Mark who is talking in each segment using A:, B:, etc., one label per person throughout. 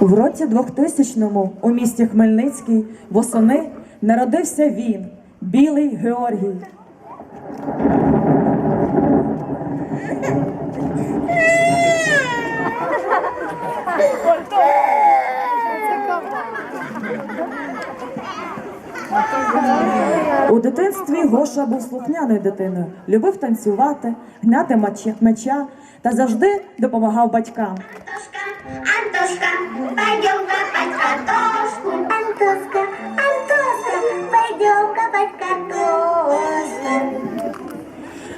A: В році 2000-му у місті Хмельницький восени народився він, білий Георгій. У дитинстві Гоша був слухняною дитиною, любив танцювати, гняти меча- та завжди допомагав батькам.
B: Антошка, Антошка, пойдем копать картошку. Антошка, Антошка, пойдем копать картошку.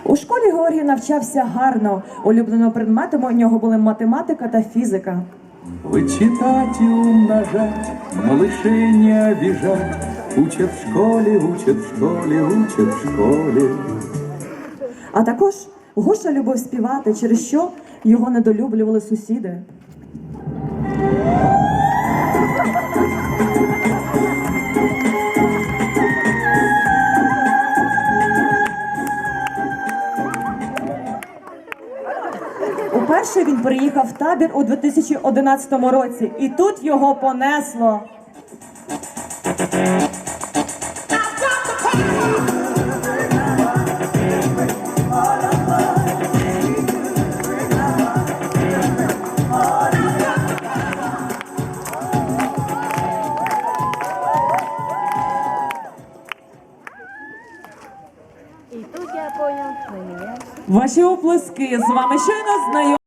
A: У школі Георгій навчався гарно. Улюбленими предметами у нього були математика та фізика.
C: Вычитать и умножать, малышей не обижать. Учат в школе, учат в школе, учат в школе.
A: А також Гоша любив співати, через що його недолюблювали сусіди. Уперше він приїхав в табір у 2011 році, і тут його понесло.
D: И тут я понял, на
A: Ваші оплески з вами щойно знайомі.